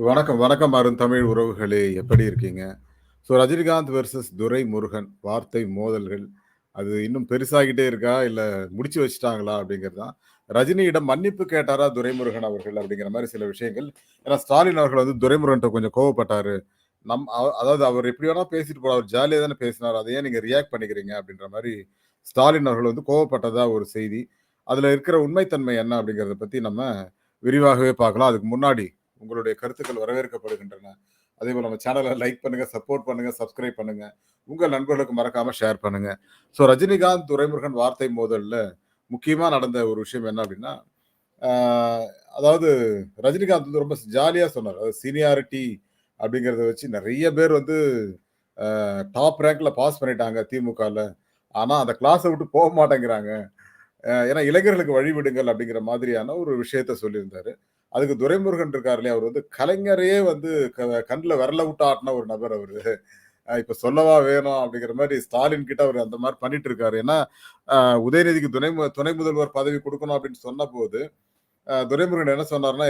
வணக்கம், வணக்கம் அருந்தமிழ் உறவுகளே! எப்படி இருக்கீங்க? ஸோ ரஜினிகாந்த் வெர்சஸ் துரைமுருகன் வார்த்தை மோதல்கள். அது இன்னும் பெருசாகிட்டே இருக்கா? இல்லை முடிச்சு வச்சுட்டாங்களா? அப்படிங்கிறது தான். ரஜினியிடம் மன்னிப்பு கேட்டாரா துரைமுருகன் அவர்கள்? அப்படிங்கிற மாதிரி சில விஷயங்கள். ஏன்னா ஸ்டாலின் அவர்கள் வந்து துரைமுருகன்ட்ட கொஞ்சம் கோவப்பட்டாரு. நம் அதாவது அவர் எப்படி வேணா பேசிட்டு போல அவர் ஜாலியாக தானே பேசினார் அதையே ஏன் ரியாக்ட் பண்ணிக்கிறீங்க? அப்படின்ற மாதிரி ஸ்டாலின் அவர்கள் வந்து கோவப்பட்டதா ஒரு செய்தி. அதில் இருக்கிற உண்மைத்தன்மை என்ன? அப்படிங்கிறத பற்றி நம்ம விரிவாகவே பார்க்கலாம். அதுக்கு முன்னாடி உங்களுடைய கருத்துக்கள் வரவேற்கப்படுகின்றன. அதே போல் நம்ம சேனலை லைக் பண்ணுங்க, சப்போர்ட் பண்ணுங்க, சப்ஸ்கிரைப் பண்ணுங்க. உங்கள் நண்பர்களுக்கு மறக்காம ஷேர் பண்ணுங்க. ஸோ ரஜினிகாந்த், துரைமுருகன் வார்த்தை மோதலில் முக்கியமாக நடந்த ஒரு விஷயம் என்ன அப்படின்னா, அதாவது ரஜினிகாந்த் வந்து ரொம்ப ஜாலியாக சொன்னார் அதாவது சீனியாரிட்டி அப்படிங்கிறத வச்சு நிறைய பேர் வந்து டாப் ரேங்க்ல பாஸ் பண்ணிட்டாங்க திமுகவில் ஆனால் அந்த கிளாஸை விட்டு போக மாட்டேங்கிறாங்க. ஏன்னா இளைஞர்களுக்கு வழிவிடுங்கள் அப்படிங்கிற மாதிரியான ஒரு விஷயத்த சொல்லியிருந்தாரு. அதுக்கு துரைமுருகன் இருக்கார் இல்லையா? அவர் வந்து கலைஞரையே வந்து க விரல விட்டு ஆட்டின ஒரு நபர் அவரு. இப்ப சொல்லவா வேணும்? அப்படிங்கிற மாதிரி ஸ்டாலின் கிட்ட அவர் அந்த மாதிரி பண்ணிட்டு இருக்காரு. ஏன்னா, உதயநிதிக்கு துணை மு துணை முதல்வர் பதவி கொடுக்கணும் அப்படின்னு சொன்னபோது, துரைமுருகன் என்ன சொன்னாருன்னா,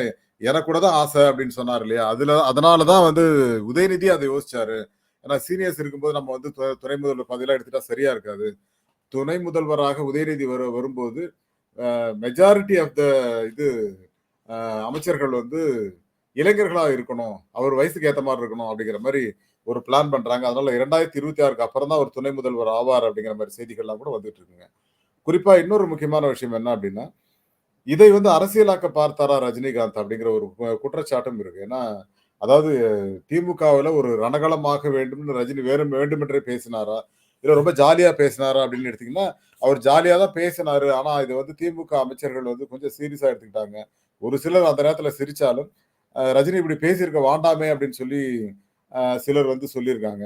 எனக்கு கூட தான் ஆசை அப்படின்னு சொன்னார் இல்லையா? அதுல அதனாலதான் வந்து உதயநிதி அதை யோசிச்சாரு. ஏன்னா சீனியர்ஸ் இருக்கும்போது நம்ம வந்து துணை முதல்வர் பதவியெல்லாம் எடுத்துட்டா சரியா இருக்காது. துணை முதல்வராக உதயநிதி வர வரும்போது, மெஜாரிட்டி ஆஃப் த இது அமைச்சர்கள் வந்து இளைஞர்களாக இருக்கணும். அவர் வயசுக்கு ஏற்ற மாதிரி இருக்கணும் அப்படிங்கிற மாதிரி ஒரு பிளான் பண்றாங்க. அதனால 2026க்கு அப்புறம் தான் அவர் துணை முதல்வர் ஆவார் அப்படிங்கிற மாதிரி செய்திகள்லாம் கூட வந்துட்டு இருக்குங்க. குறிப்பா இன்னொரு முக்கியமான விஷயம் என்ன அப்படின்னா, இதை வந்து அரசியலாக்க பார்த்தாரா ரஜினிகாந்த் அப்படிங்கிற ஒரு குற்றச்சாட்டும் இருக்கு. ஏன்னா, அதாவது திமுகவில் ஒரு ரணகலமாக வேண்டும்னு ரஜினி வேறும் வேண்டுமென்றே பேசினாரா? இல்லை ரொம்ப ஜாலியாக பேசினாரா அப்படின்னு எடுத்திங்கன்னா அவர் ஜாலியாக தான் பேசினாரு. ஆனால் இதை வந்து திமுக அமைச்சர்கள் வந்து கொஞ்சம் சீரியஸாக எடுத்துக்கிட்டாங்க. ஒரு சிலர் அந்த நேரத்தில் சிரிச்சாலும், ரஜினி இப்படி பேசியிருக்க வேண்டாமே அப்படின்னு சொல்லி சிலர் வந்து சொல்லியிருக்காங்க.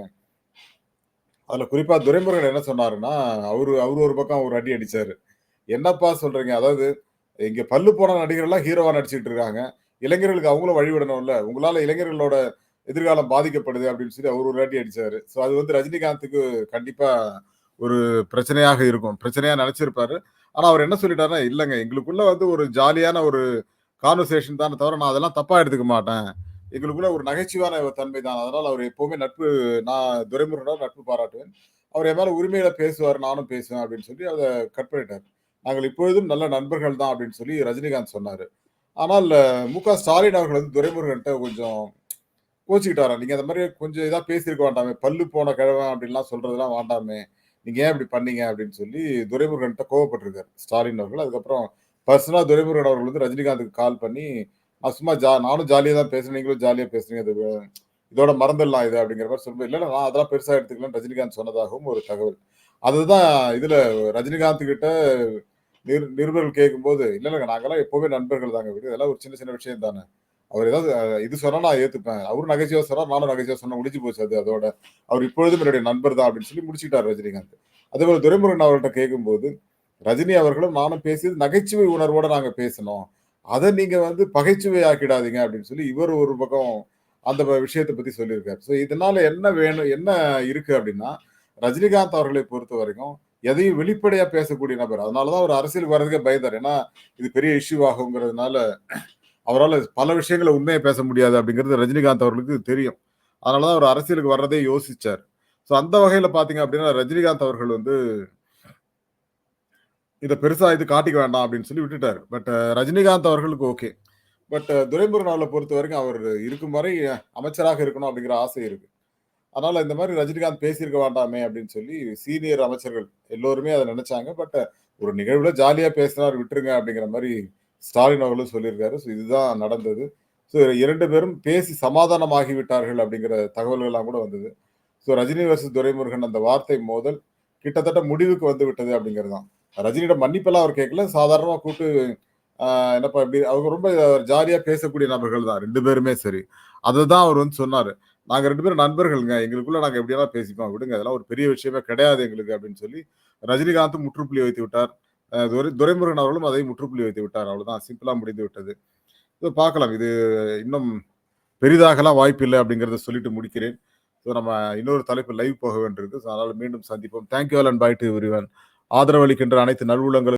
அதில் குறிப்பாக துரைமுருகன் என்ன சொன்னாருன்னா, அவரு அவரு ஒரு பக்கம் ஒரு அடி அடித்தார் என்னப்பா சொல்றீங்க? அதாவது இங்கே பல்லு போன நடிகர்கள்லாம் ஹீரோவாக நடிச்சிட்டு இருக்காங்க. இளைஞர்களுக்கு அவங்களும் வழிவிடணும்ல. உங்களால் இளைஞர்களோட எதிர்காலம் பாதிக்கப்படுது அப்படின்னு சொல்லி அவர் ஒரு அடி அடித்தார் ஸோ அது வந்து ரஜினிகாந்துக்கு கண்டிப்பாக ஒரு பிரச்சனையாக இருக்கும். பிரச்சனையாக நினச்சிருப்பாரு ஆனால் அவர் என்ன சொல்லிட்டாருன்னா, இல்லைங்க எங்களுக்குள்ள வந்து ஒரு ஜாலியான ஒரு கான்வர்சேஷன் தானே தவிர, நான் அதெல்லாம் தப்பாக எடுத்துக்க மாட்டேன். எங்களுக்குள்ள ஒரு நகைச்சுவான ஒரு தன்மை தான். அதனால் அவர் எப்போவுமே நட்பு நான் துரைமுருகனோட நட்பு பாராட்டுவேன். அவர் என் மேலே உரிமையில பேசுவார் நானும் பேசுவேன் அப்படின்னு சொல்லி அதை கட் பண்ணிட்டார் நாங்கள் இப்பொழுதும் நல்ல நண்பர்கள் தான் அப்படின்னு சொல்லி ரஜினிகாந்த் சொன்னார் ஆனால் மு.க. ஸ்டாலின் அவர்கள் வந்து துரைமுருகன்ட்ட கொஞ்சம் கோச்சிக்கிட்டாரா நீங்கள் அந்த மாதிரி கொஞ்சம் இதாக பேசியிருக்க வேண்டாமே. பல்லு போன கிழவன் அப்படின்லாம் சொல்கிறதுலாம் வேண்டாமே. நீங்கள் ஏன் இப்படி பண்ணீங்க? அப்படின்னு சொல்லி துரைமுருகன்ட்ட கோவப்பட்டிருக்காரு ஸ்டாலின் அவர்கள். அதுக்கப்புறம் பர்சனலாக துரைமுருகன் அவர்கள் வந்து ரஜினிகாந்துக்கு கால் பண்ணி, அசுமா சும்மா ஜா நானும் ஜாலியாக தான் பேசுகிறேன் நீங்களும் ஜாலியாக பேசுனீங்க. இது இதோட மறந்துடலாம் இது அப்படிங்கிற மாதிரி சொல்லும்போது, இல்லை நான் அதெல்லாம் பெருசாக எடுத்துக்கலாம் ரஜினிகாந்த் சொன்னதாகவும் ஒரு தகவல். அதுதான் இதில் ரஜினிகாந்த் கிட்ட நிர் நிருபர்கள் கேட்கும்போது, இல்லை இல்லைங்க நாங்கள்லாம் எப்போவுமே நண்பர்கள் தாங்க. வீடு இதெல்லாம் ஒரு சின்ன சின்ன விஷயம் தானே. அவர் ஏதாவது இது சொன்னா நான் ஏத்துப்பேன். அவரும் நகைச்சுவையா சொன்னால் நானும் நகைச்சுவையா சொன்னால் முடிஞ்சு போச்சு அது அதோட. அவர் இப்பொழுதும் என்னுடைய நண்பர் தான் அப்படின்னு சொல்லி முடிச்சுக்கிட்டார் ரஜினிகாந்த். அதே அதேபோல துரைமுருகன் அவர்கிட்ட கேட்கும்போது, ரஜினி அவர்களும் நானும் பேசியது நகைச்சுவை உணர்வோட நாங்க பேசினோம். அதை நீங்க வந்து பகைச்சுவை ஆக்கிடாதீங்க அப்படின்னு சொல்லி இவர் ஒரு பக்கம் அந்த விஷயத்தை பத்தி சொல்லியிருக்காரு. ஸோ இதனால என்ன வேணும் என்ன இருக்கு அப்படின்னா, ரஜினிகாந்த் அவர்களை பொறுத்த வரைக்கும் எதையும் வெளிப்படையா பேசக்கூடிய நபர். அதனால தான் அவர் அரசியலுக்கு வர்றதுக்கே பயந்தார் ஏன்னா, இது பெரிய இஷ்யூ ஆகுங்கிறதுனால அவரால் பல விஷயங்களை உண்மையை பேச முடியாது அப்படிங்கிறது ரஜினிகாந்த் அவர்களுக்கு தெரியும். அதனாலதான் அவர் அரசியலுக்கு வர்றதே யோசிச்சார். ஸோ அந்த வகையில பார்த்தீங்க அப்படின்னா, ரஜினிகாந்த் அவர்கள் வந்து இதை பெருசா இது காட்டிக்க வேண்டாம் அப்படின்னு சொல்லி விட்டுட்டாரு. பட் uh, ரஜினிகாந்த் அவர்களுக்கு ஓகே. பட் uh, துரைமுருகன் பொறுத்த வரைக்கும் அவர் இருக்கும் வரை uh, அமைச்சராக இருக்கணும் அப்படிங்கிற ஆசை இருக்கு. அதனால இந்த மாதிரி ரஜினிகாந்த் பேசியிருக்க வேண்டாமே அப்படின்னு சொல்லி சீனியர் அமைச்சர்கள் எல்லோருமே அதை நினைச்சாங்க பட் ஒரு நிகழ்வுல ஜாலியா பேசினார் விட்டுருங்க அப்படிங்கிற மாதிரி ஸ்டாலின் அவர்களும் சொல்லியிருக்காரு. ஸோ இதுதான் நடந்தது. ஸோ இரண்டு பேரும் பேசி சமாதானமாகி விட்டார்கள் அப்படிங்கிற தகவல்கள்லாம் கூட வந்தது. ஸோ ரஜினி வர்சஸ் துரைமுருகன் அந்த வார்த்தை மோதல் கிட்டத்தட்ட முடிவுக்கு வந்து விட்டது அப்படிங்கிறது தான். ரஜினியிடம் மன்னிப்பெல்லாம் அவர் கேட்கல. சாதாரணமாக கூப்பிட்டு என்னப்பா இப்படி அவங்க ரொம்ப ஜாலியாக பேசக்கூடிய நபர்கள் தான் ரெண்டு பேருமே சரி. அததான் அவர் வந்து சொன்னார் நாங்கள் ரெண்டு பேரும் நண்பர்கள்ங்க. எங்களுக்குள்ள நாங்கள் எப்படியெல்லாம் பேசிப்போம். விடுங்க. அதெல்லாம் ஒரு பெரிய விஷயமே கிடையாது எங்களுக்கு அப்படின்னு சொல்லி ரஜினிகாந்தும் முற்றுப்புள்ளி வைத்து விட்டார். துரை துரைமுருகன் அவர்களும் அதை முற்றுப்புள்ளி வைத்து விட்டார். அவ்வளோதான் சிம்பிளாக முடிந்து விட்டது. ஸோ பார்க்கலாம். இது இன்னும் பெரிதாகலாம் வாய்ப்பில்ல அப்படிங்கிறத சொல்லிட்டு முடிக்கிறேன். ஸோ நம்ம இன்னொரு தலைப்பு லைவ் போக வேண்டியிருக்கு. ஸோ அதனால் மீண்டும் சந்திப்போம். Thank you all and bye to everyone. ஆதரவளிக்கின்ற அனைத்து நல்வுள்ளங்களும்